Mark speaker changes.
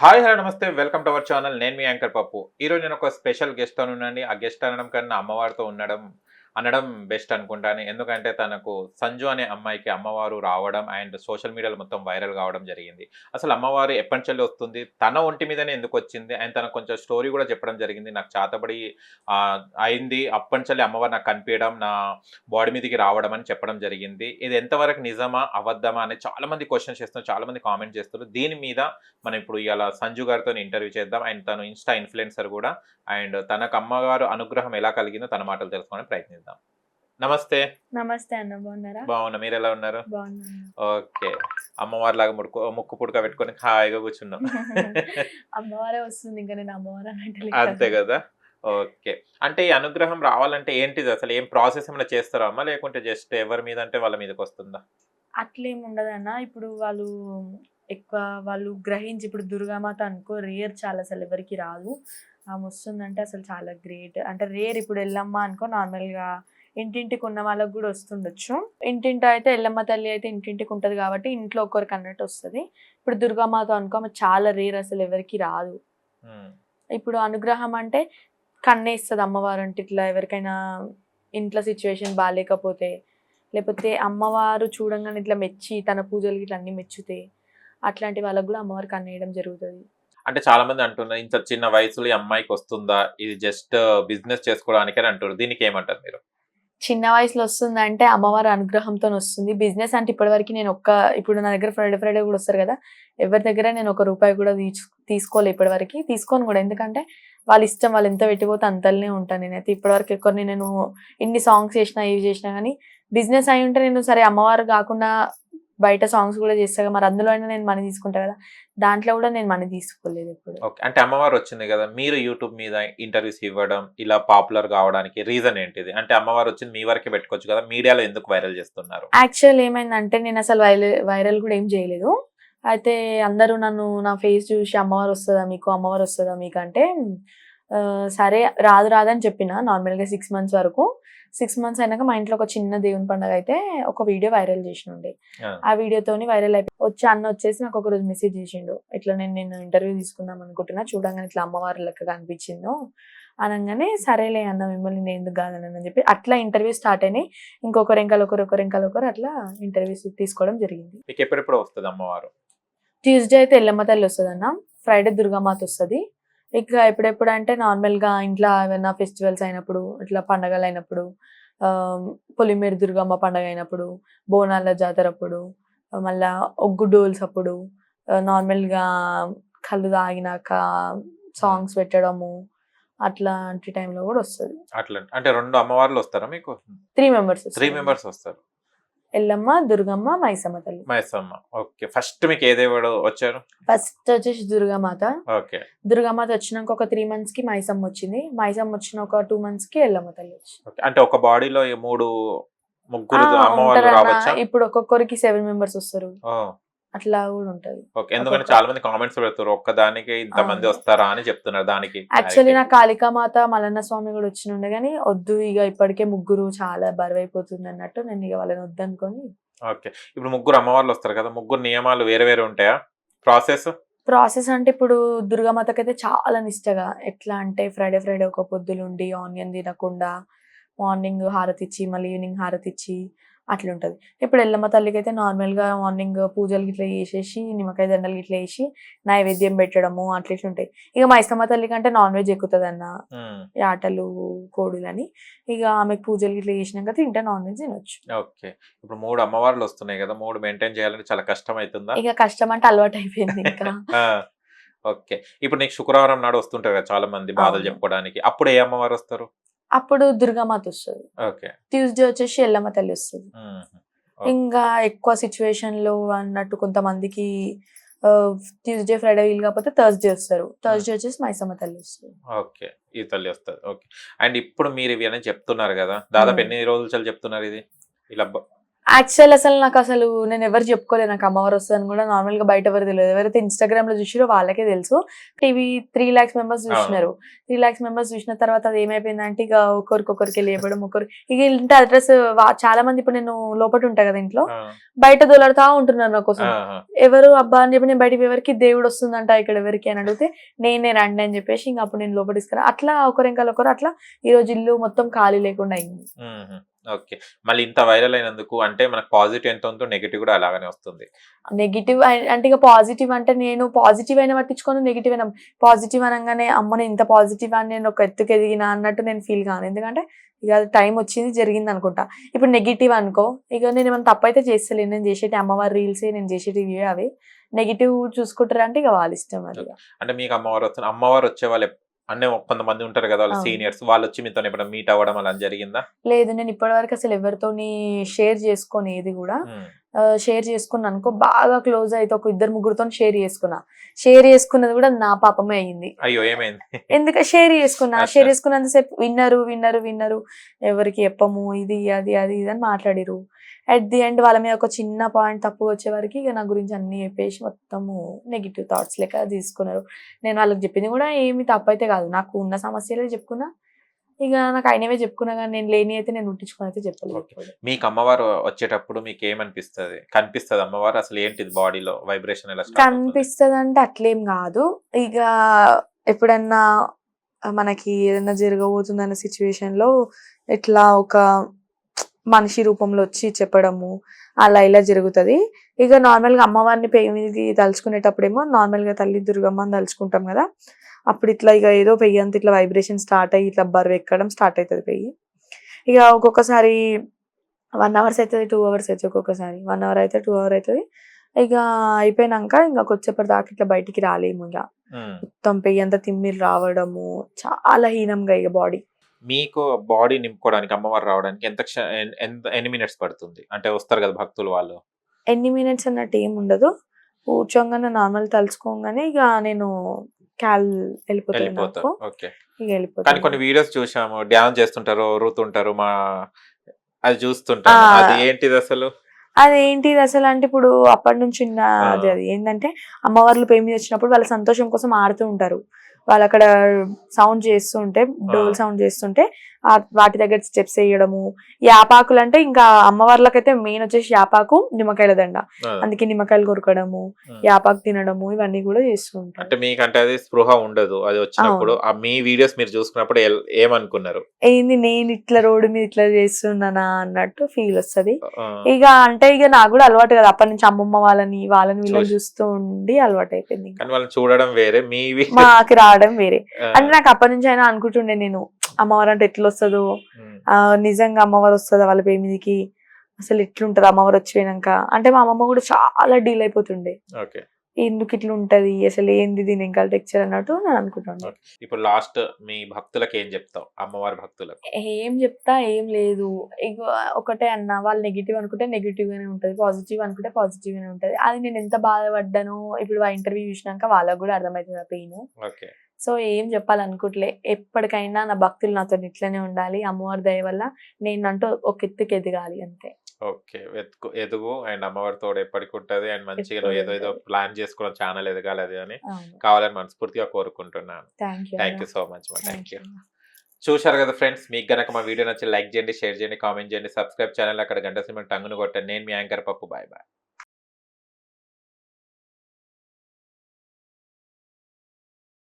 Speaker 1: Hi hello నమస్తే. Welcome to our channel. నేను మీ యాంకర్ పప్పు. ఈరోజు నేను ఒక స్పెషల్ గెస్ట్తో ఆ గెస్ట్ అనడం కన్నా అమ్మవారితో ఉండడం అనడం బెస్ట్ అనుకుంటాను. ఎందుకంటే తనకు సంజు అనే అమ్మాయికి అమ్మవారు రావడం అండ్ సోషల్ మీడియాలో మొత్తం వైరల్ కావడం జరిగింది. అసలు అమ్మవారు ఎప్పటి నుంచి వస్తుంది. తన ఒంటి మీదనే ఎందుకు వచ్చింది? అండ్ తనకు కొంచెం స్టోరీ కూడా చెప్పడం జరిగింది. నాకు చాతబడి అయింది. అప్పటి అమ్మవారు నాకు కనిపించడం నా బాడీ మీదకి రావడం అని చెప్పడం జరిగింది. ఇది ఎంతవరకు నిజమా అబద్ధమా అని చాలామంది క్వశ్చన్స్ చేస్తున్నారు చాలామంది కామెంట్ చేస్తున్నారు. దీని మీద మనం ఇప్పుడు ఇలా సంజు గారితో ఇంటర్వ్యూ చేద్దాం. అండ్ తను ఇన్స్టా ఇన్ఫ్లుయెన్సర్ కూడా. అండ్ తనకు అమ్మగారు అనుగ్రహం ఎలా కలిగిందో తన మాటలు తెలుసుకోవడానికి ప్రయత్నిద్దాం. నమస్తే.
Speaker 2: నమస్తే అన్న బాగున్నారా?
Speaker 1: బాగున్నా మీరు ఎలా ఉన్నారు ఓకే. అమ్మవారి లాగా ముడుకో ముక్కు పుడక పెట్టుకొని హాయిగా కూర్చున్నాం.
Speaker 2: అమ్మవారే వస్తుంది ఇంకా నేను అమ్మవారు
Speaker 1: అంతే కదా? ఓకే. అంటే ఈ అనుగ్రహం రావాలంటే ఏంటిది? అసలు ఏం ప్రాసెస్ ఏమైనా చేస్తారా అమ్మా? లేకుంటే జస్ట్ ఎవరి మీద అంటే వాళ్ళ మీదకి వస్తుందా?
Speaker 2: అట్లేం ఉండదన్న ఇప్పుడు వాళ్ళు ఎక్కువ వాళ్ళు గ్రహించి ఇప్పుడు దుర్గామాత అనుకో రేర్ చాలా అసలు ఎవరికి రాదు. ఆమె వస్తుందంటే అసలు చాలా గ్రేట్. అంటే రేర్ ఇప్పుడు ఎల్లమ్మ అనుకో నార్మల్గా ఇంటింటికి ఉన్న వాళ్ళకి కూడా వస్తుండొచ్చు. ఇంటింటి అయితే ఎల్లమ్మ తల్లి అయితే ఇంటింటికి ఉంటుంది కాబట్టి ఇంట్లో ఒకరికి అన్నట్టు వస్తుంది. ఇప్పుడు దుర్గామాత అనుకో ఆమె చాలా రేర్ అసలు ఎవరికి రాదు. ఇప్పుడు అనుగ్రహం అంటే కన్నేస్తుంది అమ్మవారు అంటే ఇట్లా ఎవరికైనా ఇంట్లో సిచ్యువేషన్ బాగాలేకపోతే లేకపోతే అమ్మవారు చూడంగానే ఇట్లా మెచ్చి తన పూజలు ఇట్లా అన్ని మెచ్చుతే అట్లాంటి వాళ్ళకు కూడా అమ్మవారు కన్నేయడం జరుగుతుంది.
Speaker 1: అంటే చాలా మంది అంటున్నారు ఇంత చిన్న వయసులో ఈ అమ్మాయికి వస్తుందా? ఇది జస్ట్ బిజినెస్ చేసుకోవడానికి అంటున్నారు. అంటారు దీనికి ఏమంటారు మీరు?
Speaker 2: చిన్న వయసులో వస్తుంది అంటే అమ్మవారి అనుగ్రహంతో వస్తుంది. బిజినెస్ అంటే ఇప్పటివరకు నేను ఒక్క ఇప్పుడు నా దగ్గర ఫ్రైడే ఫ్రైడే కూడా వస్తారు కదా ఎవరి దగ్గర నేను ఒక రూపాయి కూడా తీసు- తీసుకోలే ఇప్పటివరకు. తీసుకోను కూడా. ఎందుకంటే వాళ్ళ ఇష్టం వాళ్ళు ఎంత పెట్టిపోతే అంతలోనే ఉంటాను నేనైతే. ఇప్పటివరకు ఎక్కడిని నేను ఇన్ని సాంగ్స్ చేసినా ఇవి చేసినా కానీ బిజినెస్ అయి ఉంటే నేను సరే అమ్మవారు కాకుండా బయట సాంగ్స్ కూడా చేస్తా మరి అందులో అయినా నేను మనీ తీసుకుంటా కదా. దాంట్లో కూడా నేను మనీ తీసుకోలేదు ఇప్పుడు
Speaker 1: ఓకే. అంటే అమ్మవారు వచ్చింది కదా మీరు యూట్యూబ్ మీద ఇంటర్వ్యూస్ ఇవ్వడం ఇలా పాపులర్ కావడానికి రీజన్ ఏంటిది? అంటే అమ్మవారు వచ్చింది మీ వరకే పెట్టుకోవచ్చు కదా మీడియాలో ఎందుకు వైరల్ చేస్తున్నారు?
Speaker 2: యాక్చువల్ ఏమైందంటే నేను అసలు వైరల్ వైరల్ కూడా ఏం చేయలేదు. అయితే అందరూ నన్ను నా ఫేస్ చూసి అమ్మవారు వస్తుందా మీకు? అమ్మవారు వస్తుందా మీకు? అంటే సరే రాదు రాదని చెప్పిన నార్మల్గా సిక్స్ మంత్స్ వరకు. సిక్స్ మంత్స్ అయినాక మా ఇంట్లో ఒక చిన్న దేవుని పండుగ అయితే ఒక వీడియో వైరల్ చేసినుండే
Speaker 1: ఆ.
Speaker 2: ఆ వీడియోతోని వైరల్ అయిపోయి వచ్చి అన్న వచ్చేసి నాకు ఒక రోజు మెసేజ్ చేసిండు. ఇట్లా నేను నేను ఇంటర్వ్యూ తీసుకుందాం అనుకుంటున్నా చూడంగానే ఇట్లా అమ్మవారి లెక్క కనిపించిందో అనగానే సరేలే అన్న మిమ్మల్ని నేను ఎందుకు కాదనని చెప్పి అట్లా ఇంటర్వ్యూ స్టార్ట్ అయినాయి. ఇంకొకరు ఇంకలు ఒకరు ఒకరు ఇంకలు ఒకరు అట్లా ఇంటర్వ్యూస్ తీసుకోవడం జరిగింది.
Speaker 1: మీకు ఎప్పుడెప్పుడు వస్తుంది అమ్మవారు?
Speaker 2: ట్యూస్డే అయితే ఎల్లమ్మ తల్లి వస్తుంది అన్న ఫ్రైడే దుర్గామాత వస్తుంది. ఇక ఎప్పుడెప్పుడు అంటే నార్మల్గా ఇంట్లో ఏమైనా ఫెస్టివల్స్ అయినప్పుడు ఇట్లా పండగలు అయినప్పుడు పొలిమేరు దుర్గమ్మ పండగ అయినప్పుడు బోనాల జాతర అప్పుడు మళ్ళా ఒగ్గు డోల్స్ అప్పుడు నార్మల్గా కళ్ళు తాగినాక సాంగ్స్ పెట్టడము అట్లాంటి టైంలో కూడా వస్తుంది.
Speaker 1: అట్లా అంటే రెండు అమ్మవార్లు వస్తారా మీకు?
Speaker 2: త్రీ మెంబర్స్
Speaker 1: త్రీ మెంబర్స్ వస్తారు.
Speaker 2: ఎల్లమ్మ దుర్గమ్మ మైసమ్మ తల్లి.
Speaker 1: మహేసమ్మ ఓకే. ఫస్ట్ మీకు ఏ దేవుడు వచ్చారు?
Speaker 2: ఫస్ట్ వచ్చేసి దుర్గామాత.
Speaker 1: ఓకే.
Speaker 2: దుర్గామాత వచ్చినాక ఒక త్రీ మంత్స్కి మైసమ్మ వచ్చింది. మైసమ్మ వచ్చిన ఒక టూ మంత్స్కి ఎల్లమ్మ తల్లి వచ్చింది.
Speaker 1: అంటే ఒక బాడీలో మూడు ముగ్గురు
Speaker 2: ఇప్పుడు ఒక్కొక్కరికి సెవెన్ మెంబర్స్ వస్తారు. అట్లా కూడా ఉంటది.
Speaker 1: ఓకే ఎందుకంటే చాలా మంది కామెంట్స్ పెడతారు ఒక్కదానికి ఇంత మంది
Speaker 2: అవును.
Speaker 1: వస్తారా అని చెప్తున్నారు దానికి
Speaker 2: యాక్చువల్లీ నా కాళికామాత మల్లన్న స్వామి కూడా వచ్చినుండే కానీ వద్దు ఇక ఇప్పటికే ముగ్గురు చాలా బరువైపోతుంది అన్నట్టు నేను ఇక వాళ్ళని వద్దనుకొని
Speaker 1: ఓకే ఇప్పుడు ముగ్గురు అమ్మవార్లు వస్తారు కదా ముగ్గురు నియమాలు వేరే వేరే ఉంటాయా? ప్రాసెస్
Speaker 2: ప్రాసెస్ అంటే ఇప్పుడు దుర్గామాతకి అయితే చాలా నిష్టగా ఎట్లా అంటే ఫ్రైడే ఫ్రైడే ఒక పొద్దులుండి ఆనియన్ తినకుండా మార్నింగ్ హారతి ఇచ్చి మళ్ళీ ఈవినింగ్ హారతి ఇచ్చి అట్లా ఉంటుంది ఇప్పుడు ఎల్లమ్మ తల్లికి అయితే నార్మల్గా మార్నింగ్ పూజలు ఇట్లా చేసేసి నిమ్మకాయ దండలు ఇట్లా వేసి నైవేద్యం పెట్టడము అట్లా ఇట్లా ఉంటాయి. ఇక మా ఇస్తమ్మ తల్లికి అంటే నాన్ వెజ్ ఎక్కుతుంది అన్న ఆటలు కోడులని. ఇక ఆమెకు పూజలు ఇట్లా చేసినాక తింటే నాన్ వెజ్ తినొచ్చు.
Speaker 1: ఓకే. ఇప్పుడు మూడు అమ్మవార్లు వస్తున్నాయి కదా మూడు మెయింటైన్ చేయాలంటే చాలా కష్టం అవుతుందా
Speaker 2: ఇక కష్టం అంటే అలవాటు అయిపోయింది ఇంకా
Speaker 1: ఓకే. ఇప్పుడు నీకు శుక్రవారం నాడు వస్తుంటారు కదా చాలా మంది బాధలు. చెప్పుకోవడానికి. అప్పుడు ఏ అమ్మవారు వస్తారు?
Speaker 2: అప్పుడు దుర్గామాత వస్తుంది
Speaker 1: ఓకే.
Speaker 2: ట్యూస్డే వచ్చేసి ఎల్లమ్మ తల్లి వస్తుంది. ఇంకా ఎక్కువ సిచ్యువేషన్లో అన్నట్టు కొంతమందికి ట్యూస్డే ఫ్రైడే వీలు కాకపోతే థర్స్డే వస్తారు. థర్స్డే వచ్చేసి మైసమ్మ తల్లి వస్తుంది.
Speaker 1: ఓకే. ఈ తల్లి వస్తుంది. ఓకే. అండ్ ఇప్పుడు మీరు ఇవి అని చెప్తున్నారు కదా దాదాపు. ఎన్ని రోజులు చాలు చెప్తున్నారు ఇది? ఇలా
Speaker 2: యాక్చువల్ అసలు నాకు అసలు నేను ఎవరు చెప్పుకోలేదు నాకు అమ్మవారు వస్తుందని కూడా నార్మల్గా బయట ఎవరు తెలియదు. ఎవరైతే ఇన్స్టాగ్రామ్లో చూసిరో వాళ్ళకే తెలుసు. టీవీ త్రీ లాక్స్ మెంబర్స్ చూసినారు. త్రీ లాక్స్ మెంబర్స్ చూసిన తర్వాత అది ఏమైపోయిందంటే ఇక ఒకరికొకరికి లేపడం ఒకరు ఇక ఇంటి అడ్రస్ చాలా మంది ఇప్పుడు నేను లోపల ఉంటా కదా ఇంట్లో. బయట దొలడుతా ఉంటున్నారు నా కోసం. ఎవరు అబ్బా అని చెప్పి నేను బయటికి ఎవరికి దేవుడు వస్తుందంట ఇక్కడ ఎవరికి అని అడిగితే నేనే రండి అని చెప్పేసి ఇంకా అప్పుడు నేను లోపల తీసుకురా. అట్లా ఒకరు ఇంకా ఒకరు అట్లా ఈ రోజు ఇల్లు మొత్తం ఖాళీ లేకుండా అయింది.
Speaker 1: ఓకే. మళ్ళీ ఇంత వైరల్ అయినందుకు అంటే మనకు పాజిటివ్ ఎంత ఉందో నెగిటివ్ కూడా అలాగనే వస్తుంది.
Speaker 2: నెగిటివ్ అంటే ఇక పాజిటివ్ అంటే నేను పాజిటివ్ అయినా పట్టించుకోను నెగిటివ్ అయినా పాజిటివ్ అనగానే అమ్మ నేను ఇంత పాజిటివ్ అని నేను ఒక ఎత్తుకు ఎదిగిన అన్నట్టు నేను ఫీల్ కాను. ఎందుకంటే ఇక టైం వచ్చింది జరిగింది అనుకుంటా. ఇప్పుడు నెగిటివ్ అనుకో ఇక నేను ఏమైనా తప్పు అయితే చేస్తలేను. నేను చేసేటి అమ్మవారి రీల్స్ నేను చేసేటి ఇవే అవి. నెగిటివ్ చూసుకుంటారు అంటే ఇక వాళ్ళ ఇష్టం అది.
Speaker 1: అంటే మీకు అమ్మవారు వస్తుంది అమ్మవారు వచ్చే వాళ్ళు అంటే కొంతమంది ఉంటారు కదా వాళ్ళు. సీనియర్స్ వాళ్ళు వచ్చి మీతో ఎప్పుడైనా మీట్ అవ్వడం అలా జరిగిందా
Speaker 2: లేదు నేను ఇప్పటివరకు అసలు ఎవరితోని షేర్ చేసుకొని ఏది కూడా. షేర్ చేసుకున్నా అనుకో బాగా క్లోజ్ అయితే ఒక ఇద్దరు ముగ్గురుతో షేర్ చేసుకున్నా షేర్ చేసుకున్నది కూడా నా పాపమే అయ్యింది
Speaker 1: అయ్యో ఏమైంది
Speaker 2: ఎందుకు షేర్ చేసుకున్నా. షేర్ చేసుకున్నంతసేపు విన్నరు విన్నరు విన్నరు ఎవరికి చెప్పము ఇది అది అది ఇది అని మాట్లాడిరు అట్ ది ఎండ్ వాళ్ళ మీద ఒక చిన్న పాయింట్ తప్పు వచ్చే వరకు ఇక నా గురించి అన్ని చెప్పేసి మొత్తము నెగిటివ్ థాట్స్ లెక్క తీసుకున్నారు. నేను వాళ్ళకి చెప్పింది కూడా ఏమి తప్పు అయితే కాదు. నాకు ఉన్న సమస్యలే చెప్పుకున్నా ఇక నాకు అయినవే చెప్పుకున్నా కానీ నేను లేని అయితే నేను ఉట్టించుకుని అయితే చెప్పలేదు.
Speaker 1: మీకు అమ్మవారు వచ్చేటప్పుడు మీకు ఏమనిపిస్తుంది? కనిపిస్తుంది అమ్మవారు? అసలు ఏంటిది బాడీలో? వైబ్రేషన్ ఎలా?
Speaker 2: కనిపిస్తుంది అంటే అట్లేం కాదు. ఇక ఎప్పుడన్నా మనకి ఏదైనా జరగబోతుందన్న సిచ్యువేషన్లో ఇట్లా ఒక మనిషి రూపంలో వచ్చి చెప్పడము అలా ఇలా జరుగుతుంది. ఇక నార్మల్గా అమ్మవారిని పెయ్యి మీదకి తలుచుకునేటప్పుడేమో నార్మల్గా తల్లి దుర్గమ్మని తలుచుకుంటాం కదా. అప్పుడు ఇట్లా ఇక ఏదో పెయ్యి అంత ఇట్లా వైబ్రేషన్ స్టార్ట్ అయ్యి ఇట్లా బరువు ఎక్కడం స్టార్ట్ అవుతుంది పెయ్యి ఇక ఒక్కొక్కసారి వన్ అవర్స్ అవుతుంది టూ అవర్స్ అవుతుంది ఒక్కొక్కసారి. వన్ అవర్ అయితే టూ అవర్ అవుతుంది ఇక అయిపోయినాక ఇంకా కొద్దిసేపటి దాకా ఇట్లా బయటికి రాలేము ఇక. మొత్తం పెయ్యి అంతా తిమ్మిరి రావడము చాలా హీనంగా ఇక బాడీ.
Speaker 1: మీకు బాడీ నింపుకోవడానికి అమ్మవారు రావడానికి ఎంత క్ష- ఎన్- ఎంత ఎన్ని మినిట్స్ పడుతుంది? అంటే వస్తారు కదా భక్తులు వాళ్ళు.
Speaker 2: ఎన్ని మినిట్స్ అన్నట్టు ఏం ఉండదు. కూర్చోగానే నార్మల్ తలుచుకోగానే ఇక నేను క్యాల్ వెళ్ళిపోతాను
Speaker 1: వెళ్ళిపోతారు
Speaker 2: నాకు.
Speaker 1: ఓకే.
Speaker 2: ఇక
Speaker 1: కానీ
Speaker 2: వెళ్ళిపోతాను
Speaker 1: కొన్ని వీడియోస్ చూసాము. డ్యాన్స్ చేస్తుంటారు ఒరుతుంటారు మా అది చూస్తుంటాము
Speaker 2: ఆ.
Speaker 1: అది ఏంటిది అసలు?
Speaker 2: అదేంటిది అసలు అంటే ఇప్పుడు అప్పటి నుంచి ఉన్న
Speaker 1: ఆ.
Speaker 2: అది అది ఏంటంటే అమ్మవార్లు పేరు మీద వచ్చినప్పుడు వాళ్ళ సంతోషం కోసం ఆడుతూ ఉంటారు. వాళ్ళు అక్కడ సౌండ్ చేస్తూ ఉంటే డోల్ సౌండ్ చేస్తుంటే వాటి దగ్గర స్టెప్స్ వేయడము. యాపాకులు అంటే ఇంకా అమ్మవార్లకైతే మెయిన్ వచ్చేసి యాపాకు నిమ్మకాయల దండ. అందుకే నిమ్మకాయలు కొరకడము. యాపాకు తినడము ఇవన్నీ కూడా చేస్తూ ఉంటారు.
Speaker 1: అంటే మీకంటే అది స్పృహ ఉండదు. అది వచ్చినప్పుడు మీ వీడియోస్ మీరు చూసుకున్నప్పుడు ఏమనుకున్నారు?
Speaker 2: ఏంది నేను ఇట్లా రోడ్డు మీద ఇట్లా చేస్తున్నానా అన్నట్టు ఫీల్ వస్తది. ఇక అంటే ఇక నాకు కూడా అలవాటు కదా. అప్పటి నుంచి అమ్మమ్మ వాళ్ళని వాళ్ళని వీళ్ళని
Speaker 1: చూసి.
Speaker 2: చూస్తూ ఉండి అలవాటు అయిపోయింది
Speaker 1: చూడడం వేరే
Speaker 2: మాకి రావడం వేరే. అంటే నాకు అప్పటి నుంచి అయినా అనుకుంటుండే నేను అమ్మవారు అంటే ఎట్లా వస్తుందో నిజంగా అమ్మవారు వస్తుందా వాళ్ళ పేరు మీదకి? అసలు ఎట్లుంటది అమ్మవారు వచ్చిపోయినాక? అంటే మా అమ్మమ్మ కూడా చాలా డీల్ అయిపోతుండే. ఎందుకు ఇట్లా ఉంటది అసలు ఏంది దీని ఇంకా టెక్చర్ అన్నట్టు నేను అనుకుంటుండే.
Speaker 1: ఇప్పుడు లాస్ట్ మీ భక్తులకు ఏం చెప్తావు? అమ్మవారి భక్తులకు.
Speaker 2: ఏం చెప్తా? ఏం లేదు. ఒకటే అన్న వాళ్ళు నెగిటివ్ అనుకుంటే నెగిటివ్ గానే ఉంటది. పాజిటివ్ అనుకుంటే పాజిటివ్ గానే ఉంటది. అది నేను ఎంత బాధపడ్డానో ఇప్పుడు ఇంటర్వ్యూ చూసినాక వాళ్ళకు కూడా అర్థమవుతుంది ఆ పెయిన్
Speaker 1: ఓకే.
Speaker 2: సో ఏం చెప్పాలనుకోవట్లే ఎప్పటికైనా నా భక్తులు నాతో ఇట్లనే ఉండాలి. అమ్మవారి దయ వల్ల నేను అంటూ ఒక ఎత్తుకి ఎదగాలి అంతే.
Speaker 1: ఓకే. వెతుకు ఎదుగు. అండ్ అమ్మవారి తోడు ఎప్పటికి ఉంటది. అండ్ మంచిగా ఏదో ఏదో ప్లాన్ చేసుకున్న ఛానల్ ఎదగాలి అది అని కావాలని మనస్ఫూర్తిగా కోరుకుంటున్నాను.
Speaker 2: Thank you
Speaker 1: so much thank you చూశారు కదా ఫ్రెండ్స్ మీకు గనక మా వీడియో నచ్చి లైక్ చేయండి షేర్ చేయండి కామెంట్ చేయండి సబ్స్క్రైబ్ ఛానల్ అక్కడ గంట సినిమా టంగును కొట్టండి. నేను మీ యాంకర్ పప్పు. Bye bye